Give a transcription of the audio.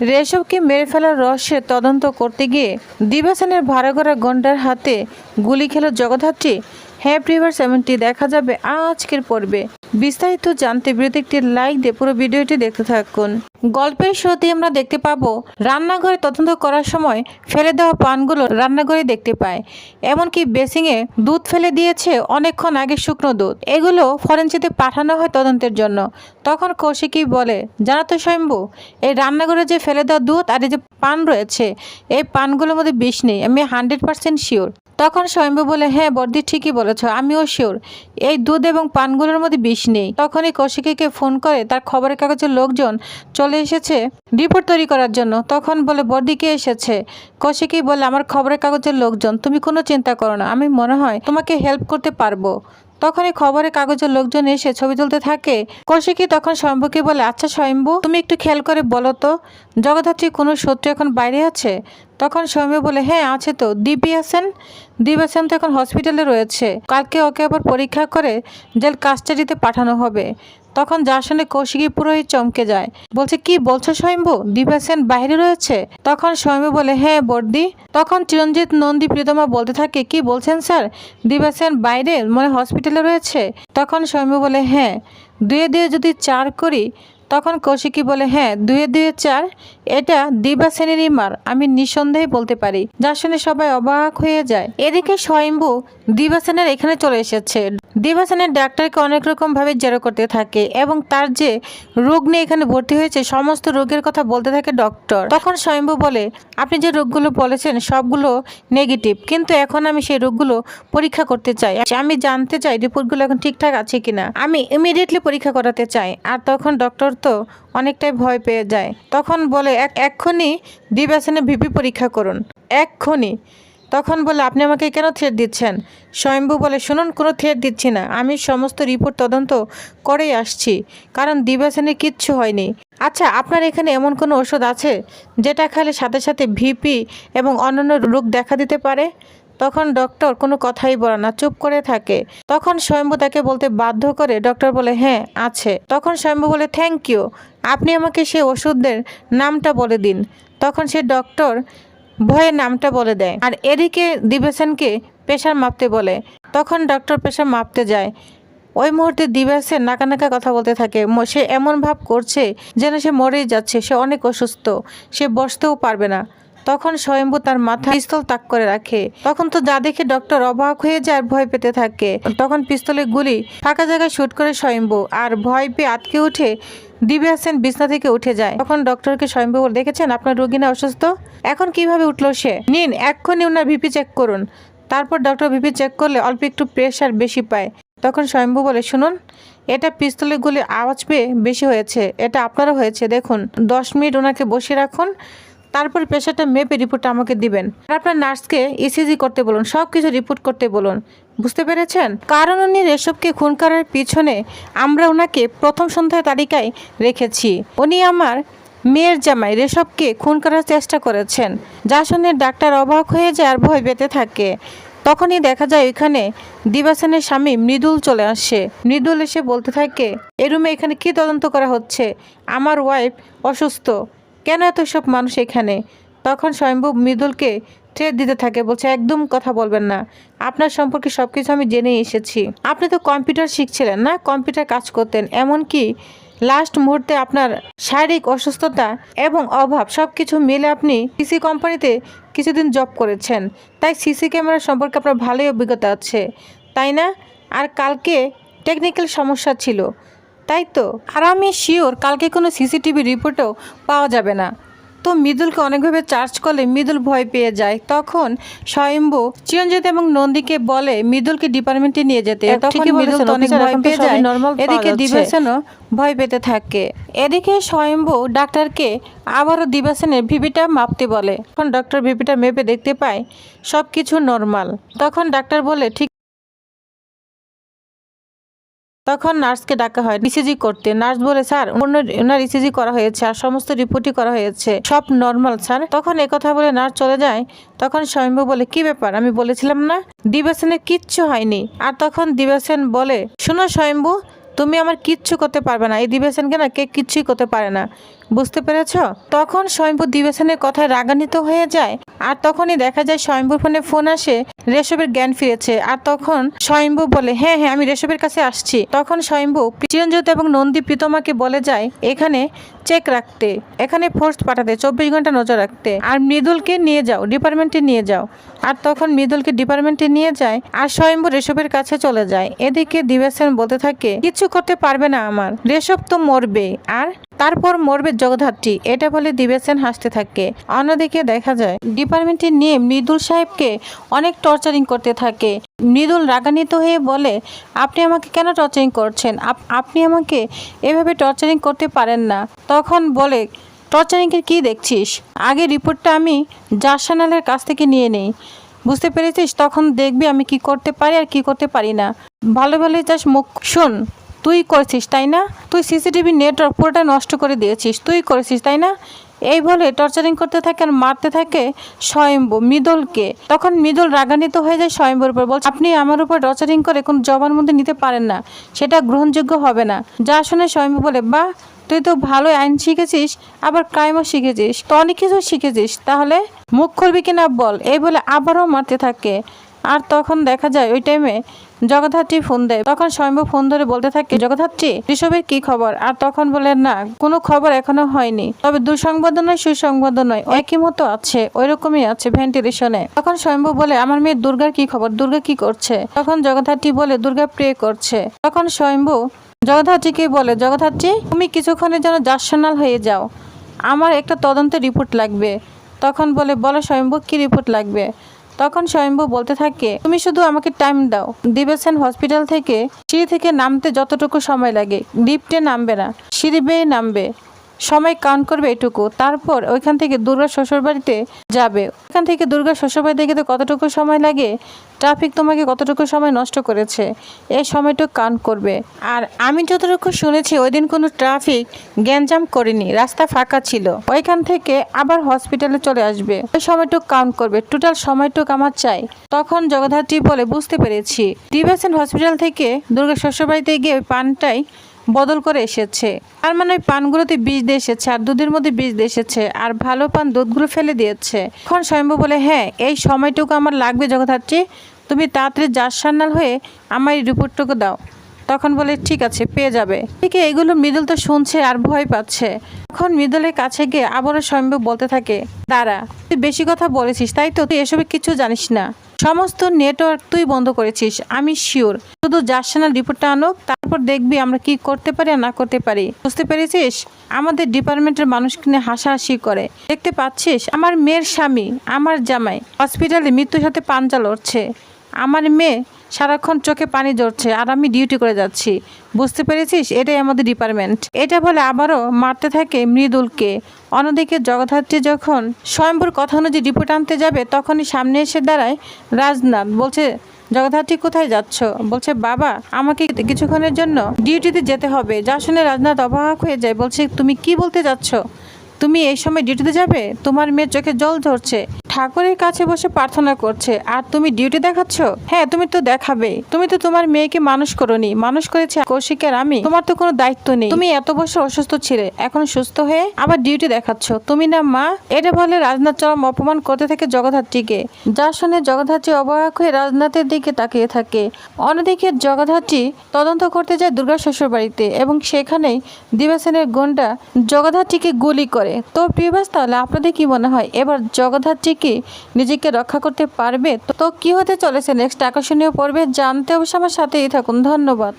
রেশবকে মেরে ফেলার রহস্যের তদন্ত করতে গিয়ে দিবাসেনের ভাড়া করা গন্ডার হাতে গুলি খেল জগধাত্রী হ্যাপ রিভার সেভেনটি দেখা যাবে আজকের পর্বে। বিস্তারিত জানতে বিরতি একটি লাইক দিয়ে পুরো ভিডিওটি দেখতে থাকুন। গল্পের শুরুতে আমরা দেখতে পাবো, রান্নাঘরে তদন্ত করার সময় ফেলে দেওয়া পানগুলো রান্নাঘরে দেখতে পায়। এমনকি বেসিংয়ে দুধ ফেলে দিয়েছে অনেকক্ষণ আগে শুকনো দুধ। এগুলো ফরেন্সিতে পাঠানো হয় তদন্তের জন্য। তখন কৌশিকই বলে, জানো তো এই রান্নাঘরে যে ফেলে দেওয়া দুধ আর এই যে পান রয়েছে, এই পানগুলোর মধ্যে বিষ নেই, আমি হান্ড্রেড পার্সেন্ট শিওর। তখন স্বয়ম্ভু বলে হ্যাঁ বর্দি, ঠিকই বলেছ, আমিও শিওর, এই দুধ এবং পানগুলোর মধ্যে বিষ নেই। তখনই কৌশিকীকে ফোন করে তার খবরের কাগজের লোকজন চলে এসেছে, রিপোর্ট তৈরি করার জন্য। তখন বলে বর্দিকে এসেছে? কৌশিকী বলে, আমার খবরের কাগজের লোকজন। তুমি কোনো চিন্তা করো না। আমি মনে হয় তোমাকে হেল্প করতে পারব। তখনই খবরের কাগজের লোকজন এসে ছবি তুলতে থাকে। কৌশিকি তখন স্বয়ম্ভুকে বলে আচ্ছা স্বয়ম্ভু, তুমি একটু খেয়াল করে বলো তো। জগদ্ধাত্রী কোনো শত্রু এখন বাইরে আছে? তখন স্বয়ম্ভু বলে হ্যাঁ আছে তো। দিব্যি আছেন? দিব্য আছেন তো এখন হসপিটালে রয়েছে। কালকে ওকে আবার পরীক্ষা করে জেল কাস্টাডিতে পাঠানো হবে। তখন যার শুনে কৌশিকী পুরোহিত চমকে যায়। বলছে, কি বলছো স্বয়ম্ভু? দিব্যা সেন বাইরে রয়েছে? তখন স্বয়ম্ভু বলে হ্যাঁ বর্দি। তখন চিরঞ্জিত নন্দী প্রীতমা বলতে থাকে, কি বলছেন স্যার? দিব্যা সেন বাইরে? মানে হসপিটালে রয়েছে? তখন স্বয়ম্ভু বলে হ্যাঁ। দুয়ে দুয়ে যদি চার করি তখন কৌশিকী বলে হ্যাঁ দুয়ে দুয়ে চার, এটা দিবা সেনেরই মার, আমি নিঃসন্দেহে বলতে পারি। যার শুনে সবাই অবাক হয়ে যায়। এদিকে স্বয়ম্ভু দিবা সেনের এখানে চলে এসেছে। দিবা সেনের ডাক্তারকে অনেক রকম ভাবে জেরো করতে থাকে এবং তার যে রোগ নিয়ে এখানে ভর্তি হয়েছে, সমস্ত রোগের কথা বলতে থাকে ডক্টর। তখন স্বয়ম্ভু বলে, আপনি যে রোগগুলো বলেছেন, সবগুলো নেগেটিভ, কিন্তু এখন আমি সেই রোগগুলো পরীক্ষা করতে চাই। আমি জানতে চাই রিপোর্টগুলো এখন ঠিকঠাক আছে কিনা। আমি ইমিডিয়েটলি পরীক্ষা করাতে চাই। আর তখন ডক্টর তো অনেকটাই ভয় পেয়ে যায়। তখন বলে, এক, এক্ষুনি দিবাসনে ভিপি পরীক্ষা করুন। এক্ষুনি? তখন বলে, আপনি আমাকে কেন থ্রেট দিচ্ছেন? স্বয়ম্ভু বলে, শুনুন, কোনো থ্রেট দিচ্ছি না। আমি সমস্ত রিপোর্ট তদন্ত করেই আসছি, কারণ দিবাসেনের কিচ্ছু হয়নি। আচ্ছা আপনার এখানে এমন কোনো ওষুধ আছে যেটা খেলে সাথে সাথে ভিপি এবং অন্যান্য রোগ দেখা দিতে পারে? তখন ডক্টর কোনো কথাই বলে না, চুপ করে থাকে। তখন স্বয়ম্ভু তাকে বলতে বাধ্য করে ডক্টর বলে হ্যাঁ আছে। তখন স্বয়ম্ভু বলে, থ্যাংক ইউ, আপনি আমাকে সেই ওষুধের নামটা বলে দিন। তখন সে ডক্টর ভয়ে নামটা বলে দেয়। আর এদিকে দিবেসেনকে প্রেশার মাপতে বলে। তখন ডক্টর প্রেশার মাপতে যায়। ওই মুহূর্তে দিবাসের নাকা নাকা কথা বলতে থাকে। সে এমন ভাব করছে যেন সে মরেই যাচ্ছে, সে অনেক অসুস্থ, সে বসতেও পারবে না। তখন স্বয়ম্ভু তার মাথা পিস্তল তাক করে রাখে। তখন তো যা দেখে ডক্টর অবাক হয়ে যায় আর ভয় পেতে থাকে। তখন পিস্তলের গুলি ফাঁকা জায়গায় শুট করে স্বয়ম্ভু আর ভয় পেয়ে আটকে উঠে দিব্যা সেন বিছনা থেকে উঠে যায়। তখন ডক্টরকে স্বয়ম্ভু দেখেছেন আপনার রোগী না অসুস্থ? এখন কীভাবে উঠল সে? নিন, এক্ষুনি ওনার ভিপি চেক করুন। তারপর ডক্টর ভিপি চেক করলে অল্প একটু প্রেশার বেশি পায়। তখন স্বয়ম্ভু বলে, শুনুন, এটা পিস্তলের গুলি আওয়াজ পেয়ে বেশি হয়েছে। এটা আপনারও হয়েছে। দেখুন, দশ মিনিট ওনাকে বসিয়ে রাখুন। তারপর প্রেশারটা মেপে রিপোর্টটা আমাকে দিবেন। আর আপনার নার্সকে ইসিজি করতে বলুন সব কিছু রিপোর্ট করতে বলুন। বুঝতে পেরেছেন? কারণ উনি রেশবকে খুন করার পিছনে আমরা ওনাকে প্রথম সন্ধ্যায় তালিকায় রেখেছি। উনি আমার মেয়ের জামাই রেশবকে খুন করার চেষ্টা করেছেন। যা শুনে ডাক্তার অবাক হয়ে যায় আর ভয় পেতে থাকে। তখনই দেখা যায় ওইখানে দিবাসেনের স্বামী মৃদুল চলে আসে। মৃদুল এসে বলতে থাকে এই রুমে এখানে কি তদন্ত করা হচ্ছে? আমার ওয়াইফ অসুস্থ। কেন এত সব মানুষ এখানে? তখন স্বয়ম্ভু মৃদুলকে ট্রেড দিতে থাকে, বলছে, একদম কথা বলবেন না। আপনার সম্পর্কে সব কিছু আমি জেনে এসেছি। আপনি তো কম্পিউটার শিখছিলেন না? কম্পিউটার কাজ করতেন। এমনকি লাস্ট মুহূর্তে আপনার শারীরিক অসুস্থতা এবং অভাব সব কিছু মিলে আপনি সিসি কোম্পানিতে কিছুদিন জব করেছেন। তাই সিসি ক্যামেরা সম্পর্কে আপনার ভালোই অভিজ্ঞতা আছে। তাই না? আর কালকে টেকনিক্যাল সমস্যা ছিল। তাই তো? আর আমি শিওর কালকে কোনো সিসিটিভি রিপোর্টও পাওয়া যাবে না। তো মৃদুলকে অনেকভাবে চার্জ করলে মৃদুল ভয় পেয়ে যায়। তখন স্বয়ম্ভু চিরঞ্জিত এবং নন্দীকে বলে মৃদুলকে ডিপার্টমেন্টে নিয়ে যেতে। তখন মৃদুল তো অনেক ভয় পেয়ে যায়। এদিকে দিবাসেনও ভয় পেতে থাকে। এদিকে স্বয়ম্ভু ডাক্তারকে আবারও দিবাসেনের ভিপিটা মাপতে বলে। তখন ডক্টর ভিপিটা মেপে দেখতে পায় সব কিছু নর্মাল তখন ডাক্তার বলে ঠিক তখন নার্সকে ডাকা হয় ইসিজি করতে। নার্স বলে, স্যার ওনার- ইসিজি করা হয়েছে আর সমস্ত রিপোর্টই করা হয়েছে, সব নর্মাল, স্যার। তখন কথা বলে নার্স চলে যায়। তখন স্বয়ম্ভু বলে, কি ব্যাপার? আমি বলেছিলাম না? দিবাসেনের কিচ্ছু হয়নি। আর তখন দিবাসেন বলে, শোনো স্বয়ম্ভু তুমি আমার কিচ্ছু করতে পারবে না। এই দিবাসেনকে না কে কিচ্ছুই করতে পারে না। বুঝতে পেরেছ? তখন স্বয়ম্ভু দিবেশনের কথায় রাগান্বিত হয়ে যায়, আর তখনই দেখা যায় স্বয়ম্ভুর ফোনে ফোন আসে রেশবের জ্ঞান ফিরেছে, আর তখন স্বয়ম্ভু বলে হ্যাঁ হ্যাঁ আমি রেশবের কাছে আসছি। তখন স্বয়ম্ভু চিরঞ্জিত এবং নন্দী প্রীতমাকে বলে যায়, এখানে চেক রাখতে, এখানে ফোর্স পাঠাতে, চব্বিশ ঘণ্টা নজর রাখতে, আর মৃদুলকে নিয়ে যাও ডিপার্টমেন্টে নিয়ে যাও। আর তখন মৃদুলকে ডিপার্টমেন্টে নিয়ে যায়, আর স্বয়ম্ভু রেশবের কাছে চলে যায়। এদিকে দিবেশন বলতে থাকে কিচ্ছু করতে পারবে না আমার রেশব তো মরবে, আর তারপর মরবে জগধাত্রী এটা বলে দিবেশন হাসতে থাকে। অন্যদিকে দেখা যায় ডিপার্টমেন্টে নিয়ে মৃদুল সাহেবকে অনেক টর্চারিং করতে থাকে। মৃদুল রাগান্বিত হয়ে বলে, আপনি আমাকে কেন টর্চারিং করছেন? আপ- আপনি আমাকে এভাবে টর্চারিং করতে পারেন না। তখন বলে টর্চারিংয়ের কী দেখছিস? আগে রিপোর্টটা আমি জাসানালের কাছ থেকে নিয়ে নেই। বুঝতে পেরেছিস? তখন দেখবি আমি কি করতে পারি আর কি করতে পারি না। ভালো ভালোই চাস মুখ শোন তুই করেছিস, তাই না? তুই সিসিটিভি নেটওয়ার্ক পুরোটা নষ্ট করে দিয়েছিস, তুই করেছিস, তাই না? এই বলে টর্চারিং করতে থাকে আর মারতে থাকে স্বয়ম্ভু, মৃদুলকে। তখন মৃদুল রাগান্বিত হয়ে যায় স্বয়ম্ভুর উপর, বলছে, আপনি আমার উপর টর্চারিং করে কোন মধ্যে নিতে পারেন না, সেটা গ্রহণযোগ্য হবে না। যা শুনে স্বয়ম্ভু বলে, বাহ, তুই তো ভালো আইন শিখেছিস, আবার ক্রাইমও শিখেছিস, তো অনেক কিছু শিখেছিস, তাহলে মুখ খুলবি কিনা বল? এই বলে আবারও মারতে থাকে। আর তখন দেখা যায় ওই টাইমে জগদ্ধাত্রী ফোন দেয়। তখন স্বয়ম্ভু ফোন ধরে বলতে থাকে, জগদ্ধাত্রী, ঋষভের কি খবর? আর তখন বলে, না, কোনো খবর এখনও হয়নি। তবে দুঃসংবাদ নয় সুসংবাদ নয়। একই মতো আছে ওই রকমই আছে ভেন্টিলেশনে তখন স্বয়ম্ভু বলে, আমার মেয়ে দুর্গার কি খবর? দুর্গা কি করছে? তখন জগদ্ধাত্রী বলে, দুর্গা প্রে করছে। তখন স্বয়ম্ভু জগদ্ধাত্রীকে বলে, জগদ্ধাত্রী, তুমি কিছুক্ষণের জন্য জাসনাল হয়ে যাও। আমার একটা তদন্তের রিপোর্ট লাগবে। তখন বলে, বলো স্বয়ম্ভু, কি রিপোর্ট লাগবে? তখন স্বয়ম্ভু বলতে থাকে, তুমি শুধু আমাকে টাইম দাও। দিবেছেন হসপিটাল থেকে সিঁড়ি থেকে নামতে যতটুকু সময় লাগে। লিফটে নামবে না, সিঁড়ি বেয়ে নামবে। সময় কাউন্ট করবে এটুকু। তারপর ওইখান থেকে দুর্গা শ্বশুরবাড়িতে যাবে। ওইখান থেকে দুর্গা শ্বশুরবাড়িতে গেতে কতটুকু সময় লাগে? ট্রাফিক তোমাকে কতটুকু সময় নষ্ট করেছে? এই সময়টুকু কাউন্ট করবে। আর আমি যতটুকু শুনেছি ওই দিন কোনো ট্রাফিক গ্যাঞ্জাম করেনি। রাস্তা ফাঁকা ছিল। ওইখান থেকে আবার হসপিটালে চলে আসবে। ওই সময়টুকু কাউন্ট করবে। টোটাল সময়টুকু আমার চাই। তখন জগদ্ধাত্রী বলে, বুঝতে পেরেছি। ডিভাইসেন হসপিটাল থেকে দুর্গা শ্বশুরবাড়িতে গিয়ে ওই পানটাই বদল করে এসেছে। আর মানে ওই পানগুলোতে বীজ দিয়ে এসেছে আর দুধের মধ্যে বীজ দিয়ে এসেছে আর ভালো পান দুধগুলো ফেলে দিয়েছে। এখন স্বয়ম্ভু বলে হ্যাঁ এই সময়টুকু আমার লাগবে জগদ্ধাত্রী। তুমি তাড়াতাড়ি যার সান্নাল হয়ে আমার এই রিপোর্টটুকু দাও। তখন বলে, ঠিক আছে, পেয়ে যাবে। ঠিক এগুলো মৃদুল তো শুনছে আর ভয় পাচ্ছে। তখন মৃদুলের কাছে গিয়ে আবারও স্বয়ম্ভু বলতে থাকে, দাঁড়া, তুই বেশি কথা বলেছিস, তাই তো? তুই এসবে কিছু জানিস না। সমস্ত নেটওয়ার্ক তুই বন্ধ করেছিস, আমি শিওর। শুধু জার্সানাল রিপোর্টটা আনুক তারপর দেখবি আমরা কি করতে পারি না করতে পারি। বুঝতে পেরেছিস? আমাদের ডিপার্টমেন্টের মানুষ কিনে হাসাহাসি করে। দেখতে পাচ্ছিস? আমার মেয়ের স্বামী, আমার জামাই হসপিটালে মৃত্যুর সাথে পাঞ্জা লড়ছে। আমার মেয়ে সারাক্ষণ চোখে পানি ঝরছে আর আমি ডিউটি করে যাচ্ছি। বুঝতে পেরেছিস? এটাই আমাদের ডিপার্টমেন্ট। এটা বলে আবারও মারতে থাকে মৃদুলকে। অন্যদিকে জগদ্ধাত্রী যখন স্বয়ম্বর কথা অনুযায়ী রিপোর্ট আনতে যাবে, তখনই সামনে এসে দাঁড়ায় রাজনাথ। বলছে জগদ্ধাত্রী কোথায় যাচ্ছ? বলছে, বাবা, আমাকে কিছুক্ষণের জন্য ডিউটিতে যেতে হবে। যা শুনে রাজনাথ অবাক হয়ে যায়, বলছে, তুমি কি বলতে যাচ্ছ? তুমি এই সময় ডিউটিতে যাবে? তোমার মেয়ের চোখে জল ধরছে ঠাকুরের কাছে বসে প্রার্থনা করছে। আর তুমি ডিউটি দেখাচ্ছ? হ্যাঁ তুমি তো দেখাবে। তুমি তো তোমার মেয়েকে মানুষ করনি। মানুষ করেছে কৌশিকের আমি। তোমার তো কোনো দায়িত্ব নেই। তুমি এত বছর অসুস্থ ছিলে। এখন সুস্থ হয়ে আবার ডিউটি দেখাচ্ছ। তুমি না মা? এটা বলে রাজনাথ চরম অপমান করতে থাকে জগদ্ধাত্রীকে। যা শুনে জগদ্ধাত্রী অবাক হয়ে রাজনাথের দিকে তাকিয়ে থাকে। অন্যদিকে জগদ্ধাত্রী তদন্ত করতে যায় দুর্গা শ্বশুর বাড়িতে এবং সেখানেই দিবাসেনের গন্ডা জগদ্ধাত্রীকে গুলি করে। তো প্রিয়বাস তাহলে আপনাদের কি মনে হয়, এবার জগদ্ধাত্রী কি নিজেকে রক্ষা করতে পারবে? তো কি হতে চলেছে নেক্সট আকর্ষণীয় পর্বে? জানতে অবশ্য আমার সাথেই থাকুন। ধন্যবাদ।